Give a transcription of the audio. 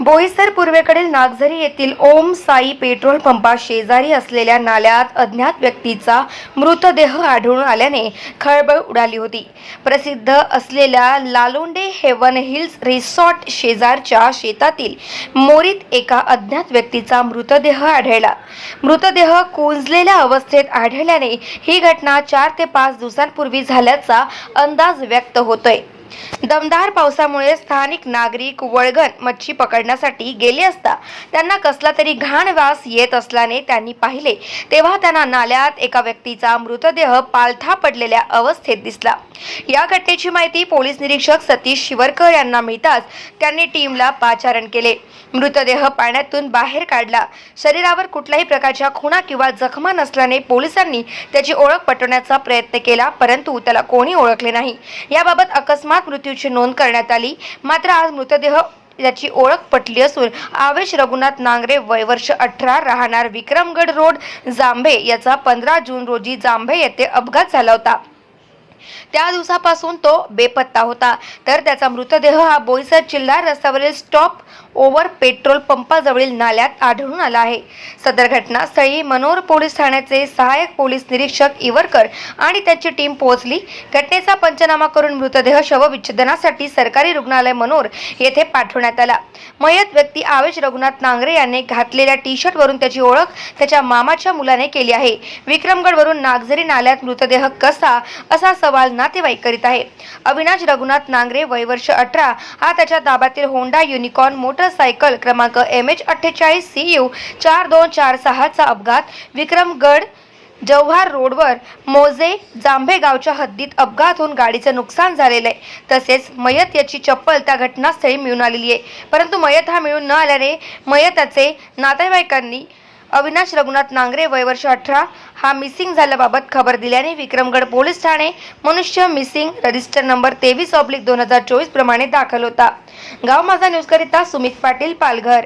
बोईसर पूर्वेकडील नागझरी येथील ओम साई पेट्रोल पंपा शेजारी असलेल्या नाल्यात अज्ञात व्यक्तीचा मृतदेह आढळून आल्याने खळबळ उडाली होती. प्रसिद्ध असलेल्या लालोंडे हेवन हिल्स रिसॉर्ट शेजारच्या शेतातील मोरीत एका अज्ञात व्यक्तीचा मृतदेह आढळला. मृतदेह कुंजलेल्या अवस्थेत आढळल्याने ही घटना चार ते पाच दिवसांपूर्वी झाल्याचा अंदाज व्यक्त होतोय. दमदार पावसामुळे स्थानिक नागरिक वळगण मच्छी पकडण्यासाठी गेले असता त्यांना कसला तरी घाण वास येत असल्याने त्यांनी पाहिले. तेव्हा त्यांना नाल्यात एका व्यक्तीचा मृतदेह पालथा पडलेल्या अवस्थेत दिसला. या घटनेची माहिती पोलीस निरीक्षक सतीश शिवरकर यांना मिळताच त्यांनी टीमला पाचारण केले. मृतदेह पाण्यातून बाहेर काढला. शरीरावर कुठल्याही प्रकारच्या खुणा किंवा जखमा नसल्याने पोलिसांनी त्याची ओळख पटवण्याचा प्रयत्न केला परंतु त्याला कोणी ओळखले नाही. याबाबत अकस्मात मृत्यूची नोंद करण्यात आली. मात्र आज मृतदेह याची ओळख पटली असून आवेश रघुनाथ नांगरे वय वर्ष अठरा राहणार विक्रमगड रोड जांभे याचा पंधरा जून रोजी जांभे येथे अपघात झाला होता. त्या दिवसापासून तो बेपत्ता होता. तर त्याचा मृतदेह हा बोईसर चिल्लार रस्त्यावरील स्टॉप ओव्हर पेट्रोल पंपाजवळील नाल्यात आढळून आला आहे. सदर घटनास्थळी मनोर पोलीस ठाण्याचे सहाय्यक पोलीस निरीक्षक इवरकर आणि त्यांची टीम पोहोचली. घटनेचा पंचनामा करून मृतदेह शवविच्छेदनासाठी सरकारी रुग्णालय मनोर येथे पाठवण्यात आला. मयत व्यक्ती आवेश रघुनाथ नांगरे यांनी घातलेल्या टी शर्टवरून त्याची ओळख त्याच्या मामाच्या मुलाने केली आहे. विक्रमगडवरून नागझरी नाल्यात मृतदेह कसा असा सवाल नातेवाईक करीत आहे. अविनाश रघुनाथ नांगरे वय वर्ष अठरा. हा त्याच्या ताब्यातील होंडा युनिकॉर्न मोटरसायकल क्रमांक एम एच अठ्ठेचाळीस सी यू चार दोन चार सहाचा अपघात. विक्रमगड जव्हार रोडवर मोजे जांभे गावच्या हद्दीत अपघात होऊन गाडीचं नुकसान झालेलं आहे. तसेच मयत याची चप्पल त्या घटनास्थळी मिळून आलेली आहे. परंतु मयत हा मिळून न आल्याने मयताचे नातेवाईकांनी अविनाश रघुनाथ नांगरे वय वर्ष अठरा. हा मिसिंग झाल्याबाबत खबर दिल्याने विक्रमगड पोलीस ठाणे मनुष्य मिसिंग रजिस्टर नंबर तेवीस ऑब्लिक दोन हजार चोवीस प्रमाणे दाखल होता. गाव माझा न्यूजकरिता सुमित पाटील पालघर.